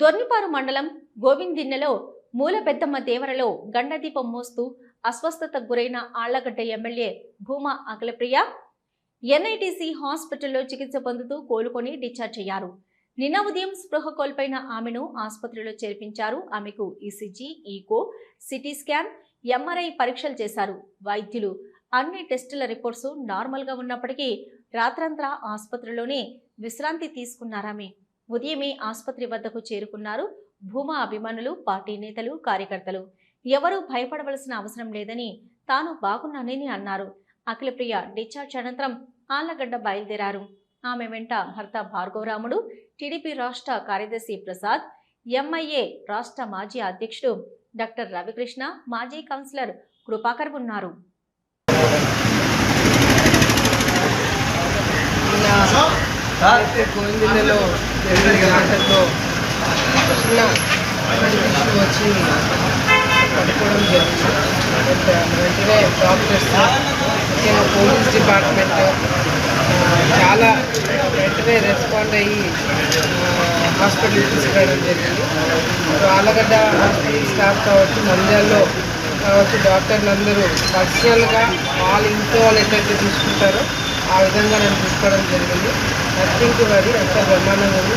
దొర్నిపారు మండలం గోవిందిన్నెలో మూల పెద్దమ్మ దేవరలో గండదీపం మోస్తూ అస్వస్థతకు గురైన ఆళ్ళగడ్డ ఎమ్మెల్యే భూమా అఖిలప్రియ ఎన్ఐటీసీ హాస్పిటల్లో చికిత్స పొందుతూ కోలుకొని డిశ్చార్జ్ అయ్యారు. నిన్న ఉదయం స్పృహ కోల్పోయిన ఆమెను ఆసుపత్రిలో చేర్పించారు. ఆమెకు ECG echo CT scan MRI పరీక్షలు చేశారు. వైద్యులు అన్ని టెస్టుల రిపోర్ట్స్ నార్మల్గా ఉన్నప్పటికీ రాత్రంతా ఆసుపత్రిలోనే విశ్రాంతి తీసుకున్నారామె. ఉదయమే ఆసుపత్రి వద్దకు చేరుకున్నారు భూమా అభిమానులు పార్టీ నేతలు కార్యకర్తలు. ఎవరూ భయపడవలసిన అవసరం లేదని తాను బాగున్నానని అన్నారు. అఖిలప్రియ డిశ్చార్జ్ అనంతరం ఆళ్ళగడ్డ బయలుదేరారు. ఆమె వెంట భర్త భార్గవరాముడు టీడీపీ రాష్ట్ర కార్యదర్శి ప్రసాద్ ఎంఐఏ రాష్ట్ర మాజీ అధ్యక్షుడు డాక్టర్ రవికృష్ణ మాజీ కౌన్సిలర్ కృపాకర్ ఉన్నారు. అయితే గోవిందలో జరిగిన గంటల్లో చిన్న వచ్చి పడుకోవడం జరిగింది బట్ వెంటనే డాక్టర్స్ ముఖ్యంగా పోలీస్ డిపార్ట్మెంట్ చాలా వెంటనే రెస్పాండ్ అయ్యి హాస్పిటల్ తీసుకెళ్ళడం జరిగింది సో ఆలగడ్డ హాస్పిటల్ స్టాఫ్ కావచ్చు నంద్యాలలో కావచ్చు డాక్టర్లు అందరూ పర్సనల్గా వాళ్ళ ఇంట్లో వాళ్ళు ఎట్లయితే తీసుకుంటారో ఆ విధంగా నేను తీసుకోవడం జరిగింది. నథింగ్ టు వరీ అంత బ్రహ్మాండంగా ఉంది.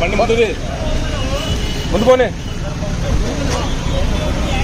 బండి ముందుది. ముందు పోనే.